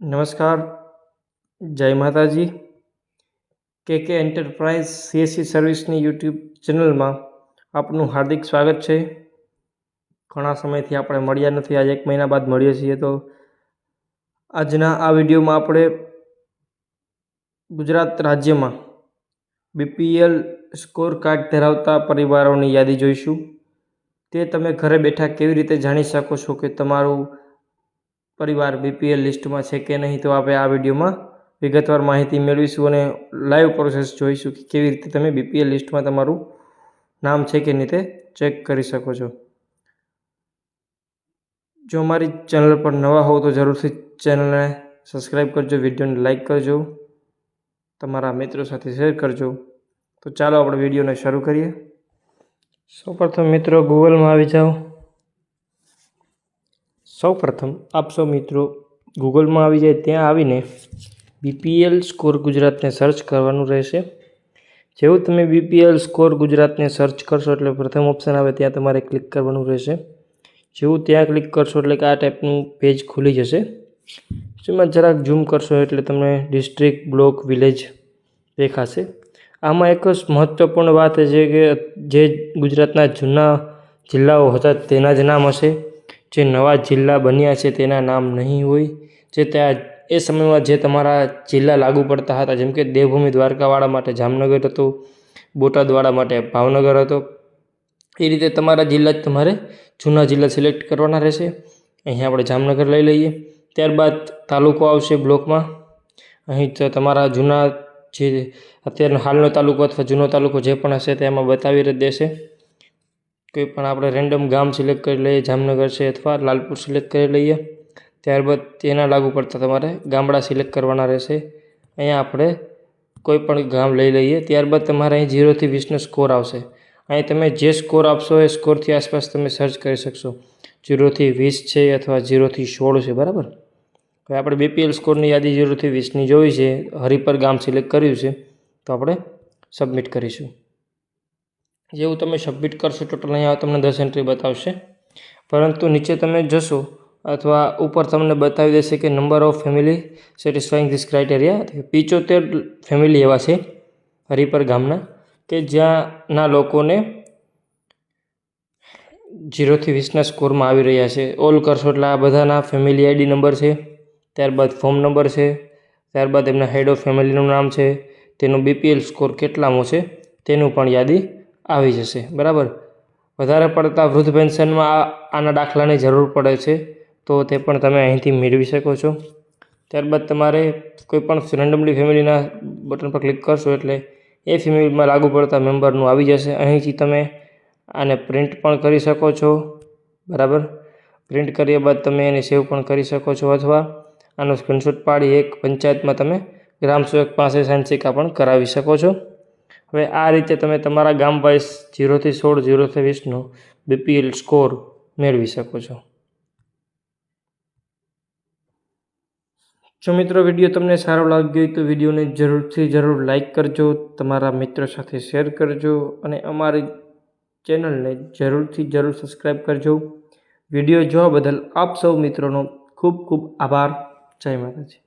નમસ્કાર. જય માતાજી. કે કે એન્ટરપ્રાઇઝ સીએસસી સર્વિસની યુટ્યુબ ચેનલમાં આપનું હાર્દિક સ્વાગત છે. ઘણા સમયથી આપણે મળ્યા નથી, આજે એક મહિના બાદ મળીએ છીએ. તો આજના આ વિડીયોમાં આપણે ગુજરાત રાજ્યમાં બીપીએલ સ્કોર કાર્ડ ધરાવતા પરિવારોની યાદી જોઈશું. તે તમે ઘરે બેઠા કેવી રીતે જાણી શકો છો કે તમારું પરિવાર બીપીએલ લિસ્ટમાં છે કે નહીં તો આપણે આ વિડીયોમાં વિગતવાર માહિતી મેળવીશું અને લાઈવ પ્રોસેસ જોઈશું કે કેવી રીતે તમે બીપીએલ લિસ્ટમાં તમારું નામ છે કે નહીં તે ચેક કરી શકો છો. જો અમારી ચેનલ પર નવા હોવ તો જરૂરથી ચેનલને સબસ્ક્રાઈબ કરજો, વિડીયોને લાઇક કરજો, તમારા મિત્રો સાથે શેર કરજો. તો ચાલો આપણે વિડીયોને શરૂ કરીએ. સૌપ્રથમ મિત્રો ગૂગલમાં આવી જાઓ. સૌપ્રથમ આપ સૌ મિત્રો ગૂગલમાં આવી જાય ત્યાં આવીને બીપીએલ સ્કોર ગુજરાતને સર્ચ કરવાનું રહેશે. જેવું તમે બીપીએલ સ્કોર ગુજરાતને સર્ચ કરશો એટલે પ્રથમ ઓપ્શન આવે ત્યાં તમારે ક્લિક કરવાનું રહેશે. જેવું ત્યાં ક્લિક કરશો એટલે કે આ ટાઈપનું પેજ ખુલી જશે. જેમાં જરાક ઝૂમ કરશો એટલે તમને ડિસ્ટ્રિક્ટ બ્લોક વિલેજ દેખાશે. આમાં એક જ મહત્ત્વપૂર્ણ વાત છે કે જે ગુજરાતના જૂના જિલ્લાઓ હતા તેના જ નામ હશે. જે નવા જિલ્લા બન્યા છે તેના નામ નહીં હોય, જે ત્યાં એ સમયમાં જે તમારા જિલ્લા લાગુ પડતા હતા, જેમ કે દેવભૂમિ દ્વારકાવાળા માટે જામનગર હતું, બોટાદવાળા માટે ભાવનગર હતો, એ રીતે તમારા જિલ્લા જ તમારે જૂના જિલ્લા સિલેક્ટ કરવાના રહેશે. અહીં આપણે જામનગર લઈ લઈએ. ત્યારબાદ તાલુકો આવશે બ્લોકમાં. અહીં તો તમારા જૂના જે અત્યારનો હાલનો તાલુકો અથવા જૂનો તાલુકો જે પણ હશે તેમાં બતાવી દેશે. કોઈ પણ આપણે રેન્ડમ ગામ સિલેક્ટ કરી લઈએ, જામનગર છે અથવા લાલપુર સિલેક્ટ કરી લઈએ, ત્યારબાદ તેના લાગુ પડતા તમારે ગામડા સિલેક્ટ કરવાના રહેશે. અહીંયા આપણે કોઈ પણ ગામ લઈ લઈએ, ત્યારબાદ તમારે અહીં ઝીરોથી વીસનો સ્કોર આવશે. અહીં તમે જે સ્કોર આપશો એ સ્કોરથી આસપાસ તમે સર્ચ કરી શકશો. ઝીરોથી વીસ છે અથવા ઝીરોથી સોળ છે, બરાબર? હવે આપણે બીપીએલ સ્કોરની યાદી ઝીરોથી વીસની જોઈ છે, હરિપર ગામ સિલેક્ટ કર્યું છે, તો આપણે સબમિટ કરીશું. જેવું તમે સબમિટ કરશો ટોટલ અહીંયા તમને દસ એન્ટ્રી બતાવશે. પરંતુ નીચે તમે જશો અથવા ઉપર તમને બતાવી દેશે કે number of family satisfying this criteria પિચોતેર family એવા છે હરિપર ગામના, કે જ્યાંના લોકોને જીરોથી વીસના સ્કોરમાં આવી રહ્યા છે. ઓલ કરશો એટલે આ બધાના ફેમિલી આઈડી નંબર છે, ત્યારબાદ ફોર્મ નંબર છે, ત્યારબાદ એમના હેડ ઓફ ફેમિલીનું નામ છે, તેનું બીપીએલ સ્કોર કેટલામો છે, તેનું પણ યાદી આવી જશે, બરાબર? વધારે પડતા વૃદ્ધ પેન્શનમાં આના દાખલાની જરૂર પડે છે, તો તે પણ તમે અહીંથી મેળવી શકો છો. ત્યારબાદ તમારે કોઈપણ રેન્ડમલી ફેમિલીના બટન પર ક્લિક કરશો એટલે એ ફેમિલીમાં લાગુ પડતા મેમ્બરનું આવી જશે. અહીંથી તમે આને પ્રિન્ટ પણ કરી શકો છો, બરાબર? પ્રિન્ટ કર્યા બાદ તમે એને સેવ પણ કરી શકો છો અથવા આનો સ્ક્રીનશોટ પાડી એક પંચાયતમાં તમે ગ્રામ સેવક પાસે સાંસિકા પણ કરાવી શકો છો. હવે આ રીતે તમે તમારા ગામ વાઇઝ ઝીરોથી સોળ, જીરોથી વીસનો બીપીએલ સ્કોર મેળવી શકો છો. જો મિત્રો વીડિયો તમને સારો લાગ્યો હોય તો વિડીયોને જરૂરથી જરૂર લાઇક કરજો, તમારા મિત્રો સાથે શેર કરજો અને અમારી ચેનલને જરૂરથી જરૂર સબસ્ક્રાઈબ કરજો. વીડિયો જોવા બદલ આપ સૌ મિત્રોનો ખૂબ ખૂબ આભાર. જય માતાજી.